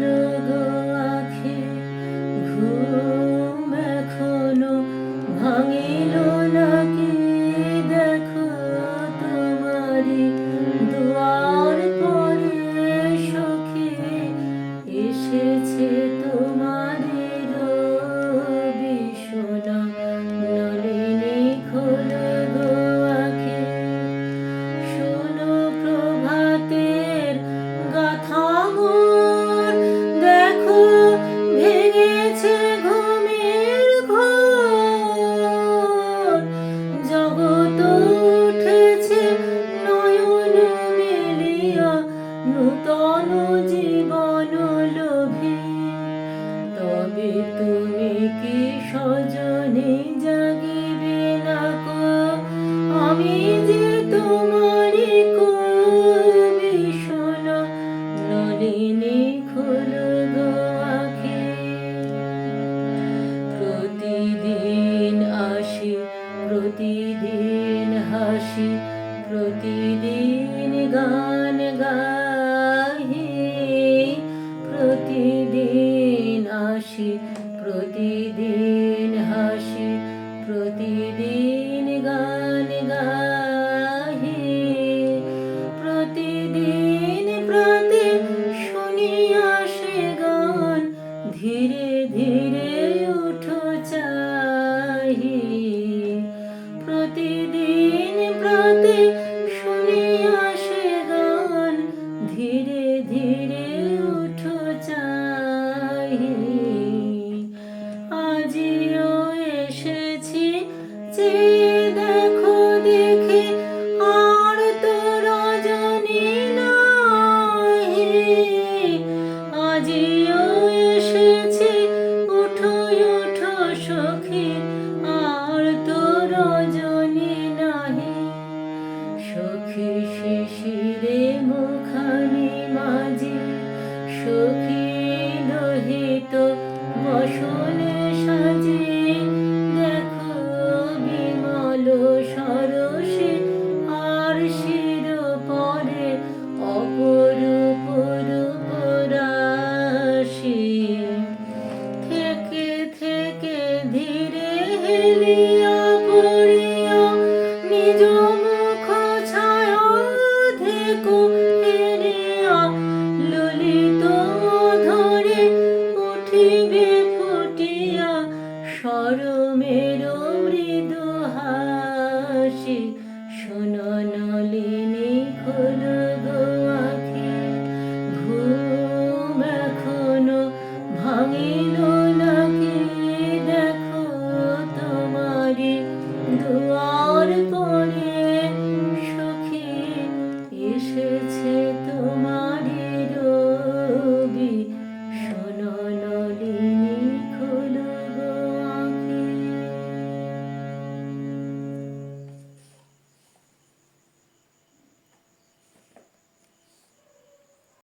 Hallelujah. তবে তুমি কি সজনে জাগিবে না কো? আমি যে তোমার কবি শোনো, নলিনী খুল প্রতিদিন আসি, প্রতিদিন হাসি, প্রতিদিন গান গাই। প্রতিদিন সখী লোহিত বসনে দেখো বিমল সরসে আর পরে অপরূপ রূপরাশি থেকে থেকে ধীরে হেলিয়া নিজ মুখ ছায়া দেখো হেরিয়া সরমের মৃদু হাসি শোনো নলিনী খোল ঘুম এখনও ভাঙিল